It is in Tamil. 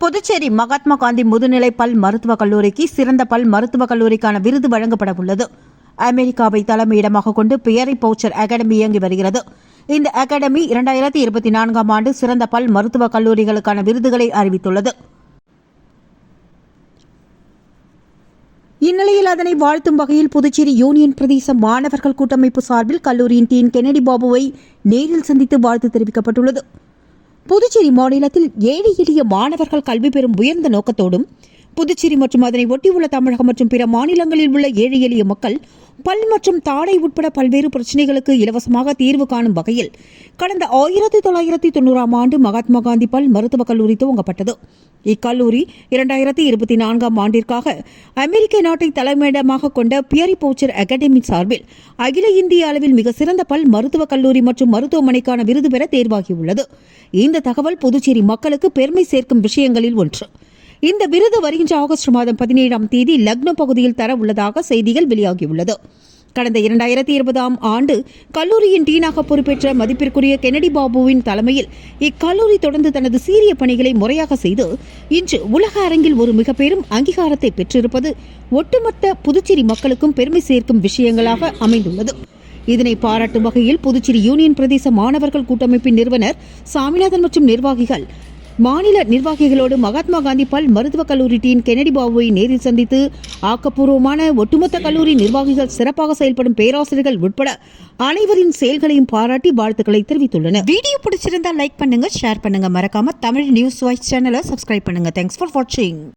புதுச்சேரி மகாத்மா காந்தி முதுநிலை பல் மருத்துவக் கல்லூரிக்கு சிறந்த பல் மருத்துவக் கல்லூரிக்கான விருது வழங்கப்பட உள்ளது. அமெரிக்காவை தலைமையிடமாக கொண்டு பியரி பவுச்சர் அகாடமி இயங்கி வருகிறது. இந்த அகாடமி இரண்டாயிரத்தி இருபத்தி நான்காம் ஆண்டு சிறந்த பல் மருத்துவக் கல்லூரிகளுக்கான விருதுகளை அறிவித்துள்ளது. இந்நிலையில் அதனை வாழ்த்தும் வகையில் புதுச்சேரி யூனியன் பிரதேச மாணவர்கள் கூட்டமைப்பு சார்பில் கல்லூரியின் டீன் கெனடி பாபுவை நேரில் சந்தித்து வாழ்த்து தெரிவிக்கப்பட்டுள்ளது. புதுச்சேரி மாநிலத்தில் ஏழை எளிய மாணவர்கள் கல்வி பெறும் உயர்ந்த நோக்கத்தோடும் புதுச்சேரி மற்றும் அதனை ஒட்டியுள்ள தமிழகம் மற்றும் பிற மாநிலங்களில் உள்ள ஏழை எளிய மக்கள் பல் மற்றும் தாடை உட்பட பல்வேறு பிரச்சினைகளுக்கு இலவசமாக தீர்வு காணும் வகையில் கடந்த ஆயிரத்தி தொள்ளாயிரத்தி தொண்ணூறாம் ஆண்டு மகாத்மா காந்தி பல் மருத்துவக் கல்லூரி துவங்கப்பட்டது. இக்கல்லூரி இரண்டாயிரத்தி இருபத்தி நான்காம் ஆண்டிற்காக அமெரிக்க நாட்டை தலைமையிடமாக கொண்ட பியரி பவுச்சர் அகாடமி சார்பில் அகில இந்திய அளவில் மிக சிறந்த பல் மருத்துவக் கல்லூரி மற்றும் மருத்துவமனைக்கான விருது பெற தேர்வாகியுள்ளது. இந்த தகவல் புதுச்சேரி மக்களுக்கு பெருமை சேர்க்கும் விஷயங்களில் ஒன்று. இந்த விருது வருகின்ற ஆகஸ்ட் மாதம் பதினேழாம் தேதி லக்னோ பகுதியில் தர உள்ளதாக செய்திகள் வெளியாகியுள்ளது. கடந்த இரண்டாயிரத்தி இருபதாம் ஆண்டு கல்லூரியின் டீனாக பொறுப்பேற்ற மதிப்பிற்குரிய கெனடி பாபுவின் தலைமையில் இக்கல்லூரி தொடர்ந்து தனது சீரிய பணிகளை முறையாக செய்து இன்று உலக அரங்கில் ஒரு மிக பெரும் அங்கீகாரத்தை பெற்றிருப்பது ஒட்டுமொத்த புதுச்சேரி மக்களுக்கும் பெருமை சேர்க்கும் விஷயங்களாக அமைந்துள்ளது. இதனை பாராட்டும் வகையில் புதுச்சேரி யூனியன் பிரதேச மாணவர்கள் கூட்டமைப்பின் நிறுவனர் சாமிநாதன் மற்றும் நிர்வாகிகள் மாநில நிர்வாகிகளோடு மகாத்மா காந்தி பல் மருத்துவக் கல்லூரி டீன் கெனடி பாபுவை நேரில் சந்தித்து ஆக்கப்பூர்வமான ஒட்டுமொத்த கல்லூரி நிர்வாகிகள் சிறப்பாக செயல்படும் பேராசிரியர்கள் உட்பட அனைவரின் செயல்களையும் பாராட்டி வாழ்த்துக்களை தெரிவித்துள்ளனர். வீடியோ பிடிச்சிருந்தா லைக் பண்ணுங்க ஷேர் பண்ணுங்க. மறக்காம தமிழ் நியூஸ் வாய்ஸ் சேனலை சப்ஸ்கிரைப் பண்ணுங்க. தேங்க்ஸ் ஃபார் வாட்சிங்